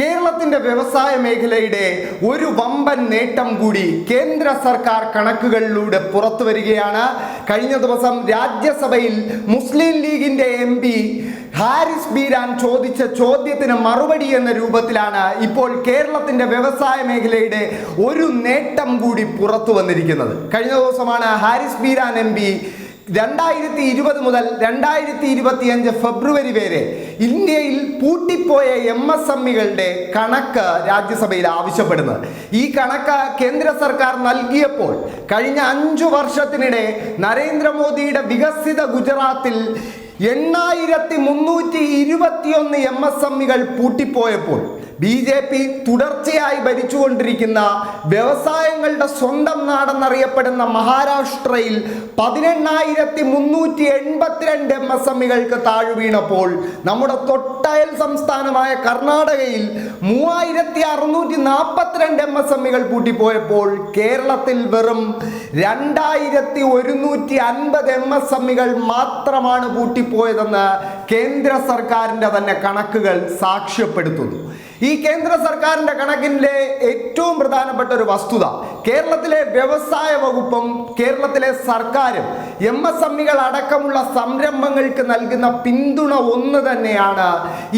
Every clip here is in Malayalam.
കേരളത്തിന്റെ വ്യവസായ മേഖലയുടെ ഒരു വമ്പൻ നേട്ടം കൂടി കേന്ദ്ര സർക്കാർ കണക്കുകളിലൂടെ പുറത്തു വരികയാണ്. കഴിഞ്ഞ ദിവസം രാജ്യസഭയിൽ മുസ്ലിം ലീഗിന്റെ എം പി ഹാരിസ് ബീരാൻ ചോദിച്ച ചോദ്യത്തിന് മറുപടി എന്ന രൂപത്തിലാണ് ഇപ്പോൾ കേരളത്തിന്റെ വ്യവസായ മേഖലയുടെ ഒരു നേട്ടം കൂടി പുറത്തു വന്നിരിക്കുന്നത്. കഴിഞ്ഞ ദിവസമാണ് ഹാരിസ് ബീരാൻ എം പി രണ്ടായിരത്തി ഇരുപത് മുതൽ രണ്ടായിരത്തി ഇരുപത്തിയഞ്ച് ഫെബ്രുവരി വരെ ഇന്ത്യയിൽ പൂട്ടിപ്പോയ എം എസ് എമ്മികളുടെ കണക്ക് രാജ്യസഭയിൽ ആവശ്യപ്പെടുന്നത് ഈ കണക്ക് കേന്ദ്ര സർക്കാർ നൽകിയപ്പോൾ കഴിഞ്ഞ അഞ്ചു വർഷത്തിനിടെ നരേന്ദ്രമോദിയുടെ വികസിത ഗുജറാത്തിൽ എണ്ണായിരത്തി മുന്നൂറ്റി ഇരുപത്തിയൊന്ന് എം എസ് എമ്മികൾ പൂട്ടിപ്പോയപ്പോൾ ബി ജെ പി തുടർച്ചയായി ഭരിച്ചുകൊണ്ടിരിക്കുന്ന വ്യവസായങ്ങളുടെ സ്വന്തം നാടെന്നറിയപ്പെടുന്ന മഹാരാഷ്ട്രയിൽ പതിനെണ്ണായിരത്തി മുന്നൂറ്റി എൺപത്തിരണ്ട് എം എസ് എമ്മികൾക്ക് താഴ് വീണപ്പോൾ നമ്മുടെ തൊട്ടയൽ സംസ്ഥാനമായ കർണാടകയിൽ മൂവായിരത്തി അറുന്നൂറ്റി നാൽപ്പത്തിരണ്ട് എം എസ് എമ്മികൾ പൂട്ടിപ്പോയപ്പോൾ കേരളത്തിൽ വെറും രണ്ടായിരത്തി ഒരുന്നൂറ്റി അൻപത് എം എസ് എമ്മികൾ മാത്രമാണ് പൂട്ടിപ്പോയതെന്ന് കേന്ദ്ര സർക്കാരിന്റെ തന്നെ കണക്കുകൾ സാക്ഷ്യപ്പെടുത്തുന്നു. ഈ കേന്ദ്ര സർക്കാരിന്റെ കണക്കിന്റെ ഏറ്റവും പ്രധാനപ്പെട്ട ഒരു വസ്തുത കേരളത്തിലെ വ്യവസായ വകുപ്പും കേരളത്തിലെ സർക്കാരും എം എസ് എം ഇകൾ അടക്കമുള്ള സംരംഭങ്ങൾക്ക് നൽകുന്ന പിന്തുണ ഒന്ന് തന്നെയാണ്.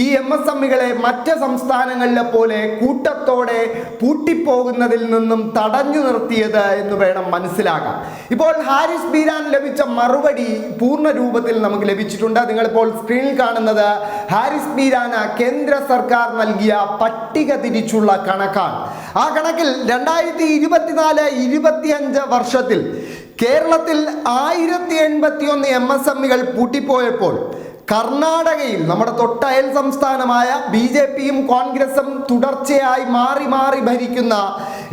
ഈ എം എസ് എം ഇകളെ മറ്റ് സംസ്ഥാനങ്ങളിലെ പോലെ കൂട്ടത്തോടെ പൂട്ടിപ്പോകുന്നതിൽ നിന്നും തടഞ്ഞു നിർത്തിയത് എന്ന് വേണം മനസ്സിലാക്കാം ഇപ്പോൾ ഹാരിസ് ബീരാൻ ലഭിച്ച മറുപടി പൂർണ രൂപത്തിൽ നമുക്ക് ലഭിച്ചിട്ടുണ്ട്. നിങ്ങളിപ്പോൾ സ്ക്രീനിൽ കാണുന്നത് ഹാരിസ് ബീരാന കേന്ദ്ര സർക്കാർ നൽകിയ പട്ടിക തിരിച്ചുള്ള കണക്കാണ്. ആ കണക്കിൽ രണ്ടായിരത്തി ഇരുപത്തിനാല് ഇരുപത്തിയഞ്ച് വർഷത്തിൽ കേരളത്തിൽ ആയിരത്തി എൺപത്തി ഒന്ന് എം എസ് എം ഇകൾ പൂട്ടിപ്പോയപ്പോൾ കർണാടകയിൽ നമ്മുടെ തൊട്ടയൽ സംസ്ഥാനമായ ബി ജെ പിയും കോൺഗ്രസും തുടർച്ചയായി മാറി മാറി ഭരിക്കുന്ന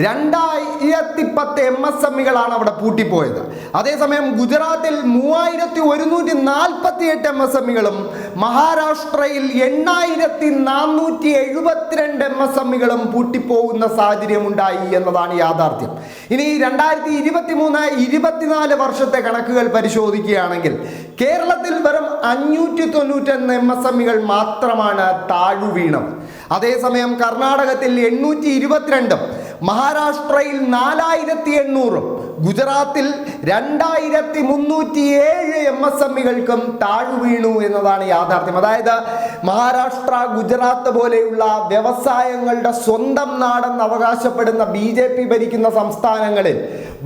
രണ്ടായിരത്തി പത്ത് എം എസ് എമ്മികളാണ് അവിടെ പൂട്ടിപ്പോയത്. അതേസമയം ഗുജറാത്തിൽ മൂവായിരത്തി ഒരുന്നൂറ്റി നാൽപ്പത്തി എട്ട് എം എസ് എമ്മികളും മഹാരാഷ്ട്രയിൽ എണ്ണായിരത്തി നാനൂറ്റി എഴുപത്തിരണ്ട് എം എസ് എമ്മികളും പൂട്ടിപ്പോകുന്ന സാഹചര്യം ഉണ്ടായി എന്നതാണ് യാഥാർത്ഥ്യം. ഇനി രണ്ടായിരത്തി ഇരുപത്തി മൂന്ന് ഇരുപത്തിനാല് വർഷത്തെ കണക്കുകൾ പരിശോധിക്കുകയാണെങ്കിൽ കേരളത്തിൽ വെറും അഞ്ഞൂറ്റി തൊണ്ണൂറ്റൊന്ന് എം എസ് എമ്മികൾ മാത്രമാണ് താഴു അതേസമയം കർണാടകത്തിൽ എണ്ണൂറ്റി ഇരുപത്തിരണ്ടും മഹാരാഷ്ട്രയിൽ നാലായിരത്തി എണ്ണൂറും ഗുജറാത്തിൽ രണ്ടായിരത്തി മുന്നൂറ്റി ഏഴ് എം എസ് എമ്മികൾക്കും താഴു വീണു എന്നതാണ് യാഥാർത്ഥ്യം. അതായത് മഹാരാഷ്ട്ര ഗുജറാത്ത് പോലെയുള്ള വ്യവസായങ്ങളുടെ സ്വന്തം നാടെന്ന് അവകാശപ്പെടുന്ന ബി ഭരിക്കുന്ന സംസ്ഥാനങ്ങളിൽ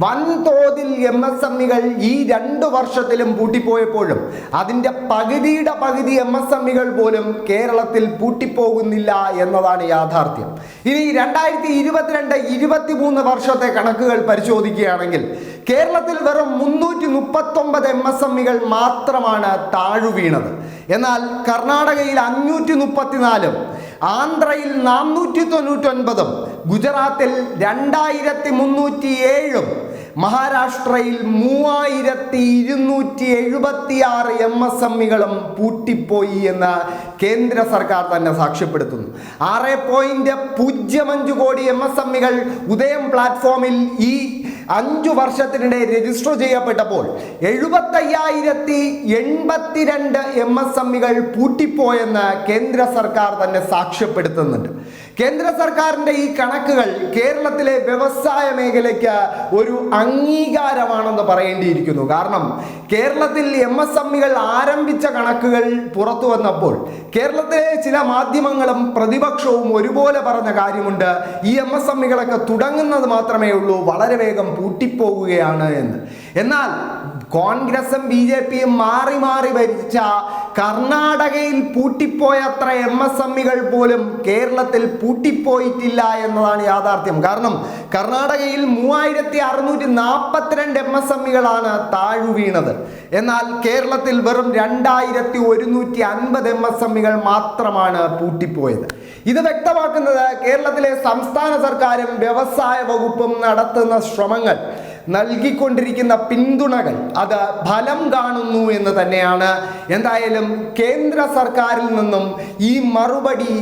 വൻതോതിൽ എം എസ് എം ഇകൾ ഈ രണ്ടു വർഷത്തിലും പൂട്ടിപ്പോയപ്പോഴും അതിന്റെ പകുതിയുടെ പകുതി എം എസ് എം ഇകൾ പോലും കേരളത്തിൽ പൂട്ടിപ്പോകുന്നില്ല എന്നതാണ് യാഥാർത്ഥ്യം. ഇനി രണ്ടായിരത്തി ഇരുപത്തിരണ്ട് ഇരുപത്തി മൂന്ന് വർഷത്തെ കണക്കുകൾ പരിശോധിക്കുകയാണെങ്കിൽ കേരളത്തിൽ വെറും മുന്നൂറ്റി മുപ്പത്തൊമ്പത് എം എസ് എം ഇകൾ മാത്രമാണ് താഴു വീണത്. എന്നാൽ കർണാടകയിൽ അഞ്ഞൂറ്റി മുപ്പത്തിനാലും ആന്ധ്രയിൽ നാനൂറ്റി തൊണ്ണൂറ്റൊൻപതും ഗുജറാത്തിൽ രണ്ടായിരത്തി മുന്നൂറ്റി ഏഴും മഹാരാഷ്ട്രയിൽ മൂവായിരത്തി ഇരുന്നൂറ്റി എഴുപത്തി ആറ് എം എസ് എമ്മികളും പൂട്ടിപ്പോയി എന്ന് കേന്ദ്ര സർക്കാർ തന്നെ സാക്ഷ്യപ്പെടുത്തുന്നു. ആറ് പോയിന്റ് പൂജ്യം അഞ്ച് കോടി എം എസ് എമ്മികൾ ഉദയം പ്ലാറ്റ്ഫോമിൽ ഈ അഞ്ചു വർഷത്തിനിടെ രജിസ്റ്റർ ചെയ്യപ്പെട്ടപ്പോൾ എഴുപത്തയ്യായിരത്തി എൺപത്തിരണ്ട് എം എസ് എമ്മികൾ പൂട്ടിപ്പോയെന്ന് കേന്ദ്ര സർക്കാർ തന്നെ സാക്ഷ്യപ്പെടുത്തുന്നുണ്ട്. കേന്ദ്ര സർക്കാരിന്റെ ഈ കണക്കുകൾ കേരളത്തിലെ വ്യവസായ മേഖലയ്ക്ക് ഒരു അംഗീകാരമാണെന്ന് പറയേണ്ടിയിരിക്കുന്നു. കാരണം കേരളത്തിൽ എം എസ് എം ഇകൾ ആരംഭിച്ച കണക്കുകൾ പുറത്തു വന്നപ്പോൾ കേരളത്തിലെ ചില മാധ്യമങ്ങളും പ്രതിപക്ഷവും ഒരുപോലെ പറഞ്ഞ കാര്യമുണ്ട്. ഈ എം എസ് എം ഇകളൊക്കെ തുടങ്ങുന്നത് മാത്രമേ ഉള്ളൂ വളരെ വേഗം പൂട്ടിപ്പോകുകയാണ് എന്ന്. എന്നാൽ കോൺഗ്രസും ബി ജെ പിയും മാറി മാറി ഭരിച്ച കർണാടകയിൽ പൂട്ടിപ്പോയ അത്ര എം എസ് എമ്മികൾ പോലും കേരളത്തിൽ പൂട്ടിപ്പോയിട്ടില്ല എന്നതാണ് യാഥാർത്ഥ്യം. കാരണം കർണാടകയിൽ മൂവായിരത്തി അറുന്നൂറ്റി നാൽപ്പത്തിരണ്ട് എം എസ് എമ്മികളാണ് താഴ് വീണത്. എന്നാൽ കേരളത്തിൽ വെറും രണ്ടായിരത്തി ഒരുന്നൂറ്റി അൻപത് എം എസ് എമ്മികൾ മാത്രമാണ് പൂട്ടിപ്പോയത്. ഇത് വ്യക്തമാക്കുന്നത് കേരളത്തിലെ സംസ്ഥാന സർക്കാരും വ്യവസായ വകുപ്പും നടത്തുന്ന ശ്രമങ്ങൾ. നൽകിക്കൊണ്ടിരിക്കുന്ന പിന്തുണകൾ അത് ഫലം കാണുന്നു എന്ന് തന്നെയാണ്. എന്തായാലും കേന്ദ്ര സർക്കാരിൽ നിന്നും ഈ മറുപടി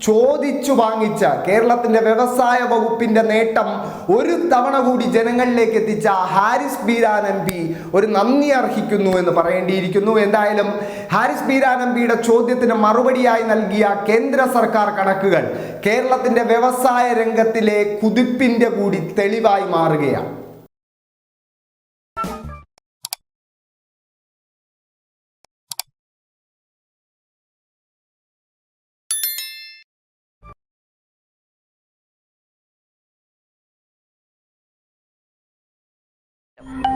ചോദിച്ചു വാങ്ങിച്ച കേരളത്തിന്റെ വ്യവസായ വകുപ്പിന്റെ നേട്ടം ഒരു തവണ കൂടി ജനങ്ങളിലേക്ക് എത്തിച്ച ഹാരിസ് ബീരാൻ എം പി ഒരു നന്ദി അർഹിക്കുന്നു എന്ന് പറയേണ്ടിയിരിക്കുന്നു. എന്തായാലും ഹാരിസ് ബീരാൻ എം പിയുടെ ചോദ്യത്തിന് മറുപടിയായി നൽകിയ കേന്ദ്ര സർക്കാർ കണക്കുകൾ കേരളത്തിന്റെ വ്യവസായ രംഗത്തിലെ കുതിപ്പിന്റെ കൂടി തെളിവായി മാറുകയാണ്. Yep.